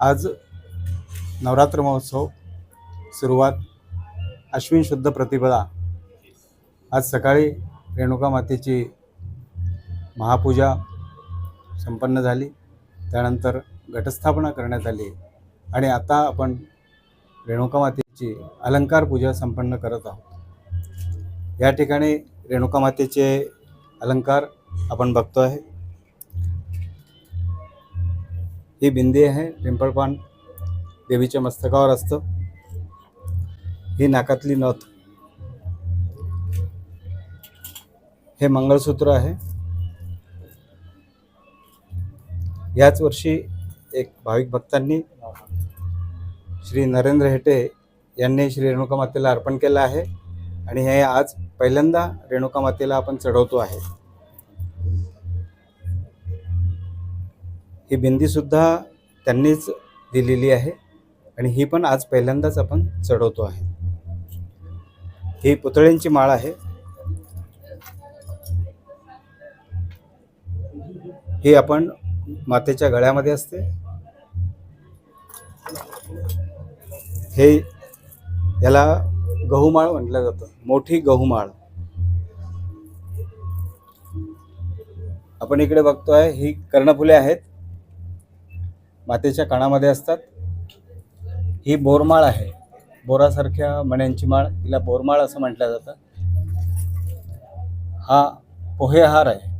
आज नवरात्र महोत्सव सुरुवात अश्विन शुद्ध प्रतिपदा आज सकाळी रेणुका मातेची महापूजा संपन्न झाली. त्यानंतर घटस्थापना करण्यात आली आणि आता आपण रेणुका मातेची अलंकार पूजा संपन्न करत आहोत. या ठिकाणी रेणुका मातेचे अलंकार आपण बघतो आहे ही बिंदी आहे पिंपळपान देवीच्या मस्तकावर असतं. ही नाकातली नथ. हे मंगळसूत्र आहे. याच वर्षी एक भाविक भक्तांनी श्री नरेंद्र हेटे यांनी श्री रेणुका मातेला अर्पण केलं आहे आणि हे आज पहिल्यांदा रेणुका मातेला आपण चढवतो आहे. ही बिंदीसुद्धा त्यांनीच दिलेली आहे आणि ही पण आज पहिल्यांदाच आपण चढवतो आहे. ही पुतळ्यांची माळ आहे. ही आपण मातेच्या गळ्यामध्ये असते. हे याला गहुमाळ म्हटलं जातं. मोठी गहुमाळ. आपण इकडे बघतोय ही कर्णफुले आहेत. मातेच्या कानामध्ये असतात. ही बोरमाळ आहे. बोरासारख्या मण्यांची माळ तिला बोरमाळ असं म्हटलं जातं. हा पोहेहार आहे.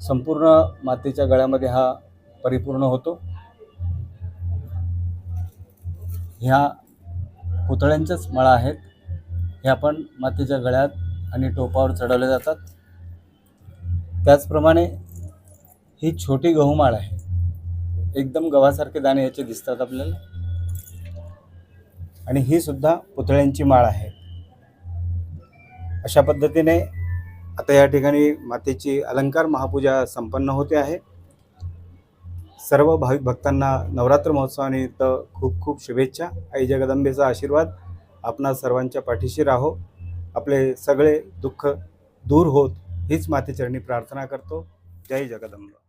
संपूर्ण मातेच्या गळ्यामध्ये हा परिपूर्ण होतो. ह्या पुतळ्यांच्याच मळा आहेत. ह्या पण मातेच्या गळ्यात आणि टोपावर चढवल्या जातात. त्याचप्रमाणे ही छोटी गहुमाळ आहे. एकदम गव्हासारखे दाणे याचे दिसतात आपल्याला. आणि ही सुद्धा पुतळ्यांची माळ आहे. अशा पद्धतीने आता या ठिकाणी मातेची अलंकार महापूजा संपन्न होते आहे. सर्व भाविक भक्तांना नवरात्र महोत्सवानिमित्त खूप खूप शुभेच्छा. आई जगदंबेचा आशीर्वाद. आपणा सर्वांच्या पाठीशी राहो. आपले सगळे दुःख दूर होत हीच मातेचरणी प्रार्थना करतो. जय जगदंबा.